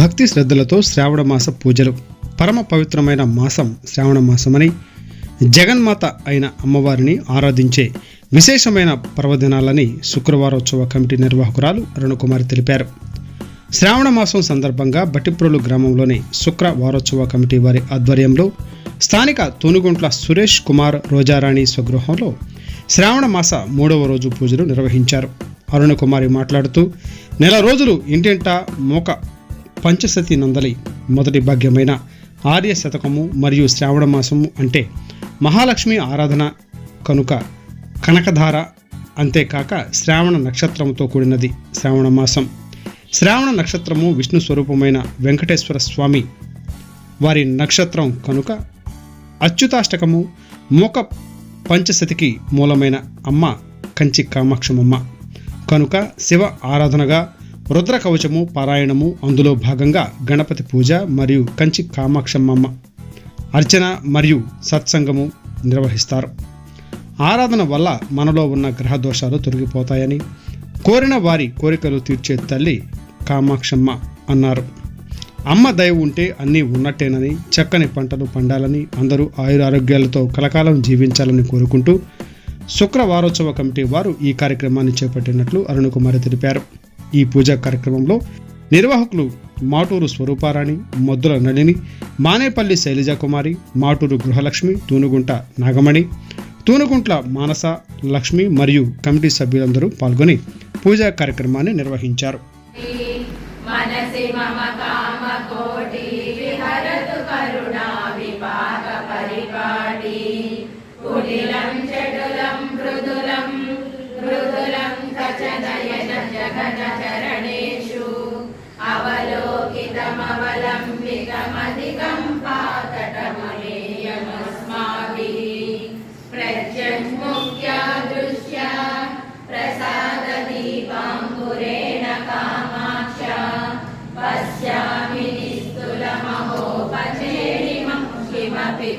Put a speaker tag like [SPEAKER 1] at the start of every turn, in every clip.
[SPEAKER 1] భక్తి శ్రద్ధలతో శ్రావణ మాస పూజలు. పరమ పవిత్రమైన మాసం శ్రావణ మాసమని జగన్మాత అయిన అమ్మవారిని ఆరాధించే విశేషమైన పర్వదినాలని శుక్రవారోత్సవ కమిటీ నిర్వాహకురాలు అరుణకుమారి తెలిపారు. శ్రావణ మాసం సందర్భంగా బట్టిప్రోలు గ్రామంలోని శుక్ర వారోత్సవ కమిటీ వారి ఆధ్వర్యంలో స్థానిక తూనుగుంట్ల సురేష్ కుమార్ రోజారాణి స్వగృహంలో శ్రావణ మాస మూడవ రోజు పూజలు నిర్వహించారు. అరుణకుమారి మాట్లాడుతూ నెల రోజులు ఇంటింటా మోక పంచసతి నందలి మొదటి భాగ్యమైన ఆర్య శతకము మరియు శ్రావణ మాసము అంటే మహాలక్ష్మి ఆరాధన కనుక కనకధార అంతేకాక శ్రావణ నక్షత్రంతో కూడినది శ్రావణ మాసం. శ్రావణ నక్షత్రము విష్ణు స్వరూపమైన వెంకటేశ్వర స్వామి వారి నక్షత్రం కనుక అచ్యుతాష్టకము మూక పంచశతికి మూలమైన అమ్మ కంచి కామాక్షమమ్మ. కనుక శివ ఆరాధనగా రుద్ర కవచము పారాయణము అందులో భాగంగా గణపతి పూజ మరియు కంచి కామాక్షమ్మమ్మ అర్చన మరియు సత్సంగము నిర్వహిస్తారు. ఆరాధన వల్ల మనలో ఉన్న గ్రహ దోషాలు తొలగిపోతాయని కోరిన వారి కోరికలు తీర్చే తల్లి కామాక్షమ్మ అన్నారు. అమ్మ దయ ఉంటే అన్నీ ఉన్నట్టేనని చక్కని పంటలు పండాలని అందరూ ఆయురారోగ్యాలతో కలకాలం జీవించాలని కోరుకుంటూ శుక్రవారోత్సవ కమిటీ వారు ఈ కార్యక్రమాన్ని చేపట్టినట్లు అరుణకుమారి తెలిపారు. ఈ పూజా కార్యక్రమంలో నిర్వాహకులు మాటూరు స్వరూపారాణి మొద్దుల నళిని మానేపల్లి శైలజాకుమారి మాటూరు గృహలక్ష్మి తూనుగుంట నాగమణి తూనుగుంట్ల మానస లక్ష్మి మరియు కమిటీ సభ్యులందరూ పాల్గొని పూజా కార్యక్రమాన్ని నిర్వహించారు.
[SPEAKER 2] కుటిలం చెడుల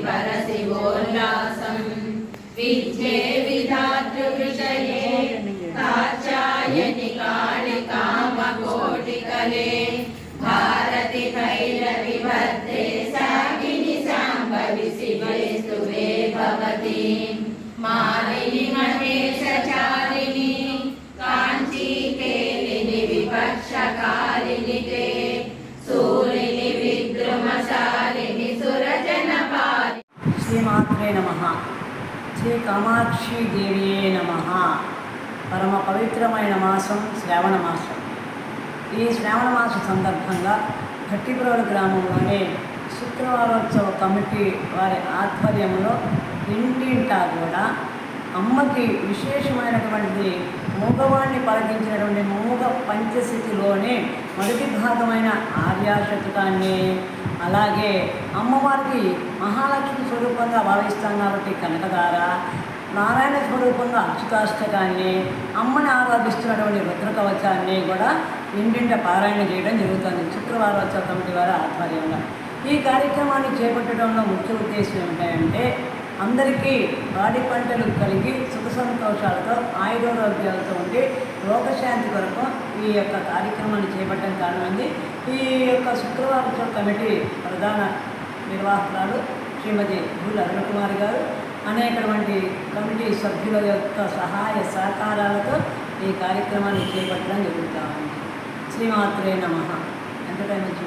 [SPEAKER 2] పరశివోల్లాసం విద్యే
[SPEAKER 3] శ్రీమాత్రే నమ శ్రీ కామాక్షి దేవియే నమ పరమ పవిత్రమైన మాసం శ్రావణ మాసం ఈ శ్రావణ మాస సందర్భంగా భట్టిపురోల గ్రామంలోనే శుక్రవారోత్సవ కమిటీ వారి ఆధ్వర్యంలో ఇంటింటా కూడా అమ్మకి విశేషమైనటువంటి మూగవాణ్ణి పలకించినటువంటి మూగ పంచశతిలోనే మొదటి భాగమైన ఆర్యాశతకాన్ని అలాగే అమ్మవారికి మహాలక్ష్మి స్వరూపంగా భావిస్తాం కాబట్టి కనకదార నారాయణ స్వరూపంగా అచ్యుతాష్టకాన్ని అమ్మని ఆరాధిస్తున్నటువంటి రుద్రకవచాన్ని కూడా ఇంటింట పారాయణ చేయడం జరుగుతుంది. శుక్రవారోత్సవ కమిటీ వారి ఆధ్వర్యంలో. ఈ కార్యక్రమాన్ని చేపట్టడంలో ముఖ్య ఉద్దేశం ఏమిటంటే అందరికీ పాడి పంటలు కలిగి సుఖ సంతోషాలతో ఆయురారోగ్యాలతో ఉండి రోగశాంతి కొరకు ఈ యొక్క కార్యక్రమాన్ని చేపట్టడం కారణమైంది. ఈ యొక్క శుక్రవారం కమిటీ ప్రధాన నిర్వాహకురాలు శ్రీమతి భూల అరుణకుమారి గారు అనేకటువంటి కమిటీ సభ్యుల యొక్క సహాయ సహకారాలతో ఈ కార్యక్రమాన్ని చేపట్టడం జరుగుతూ ఉంది. శ్రీమాత్రే నమ. ఎంటర్టైన్మెంట్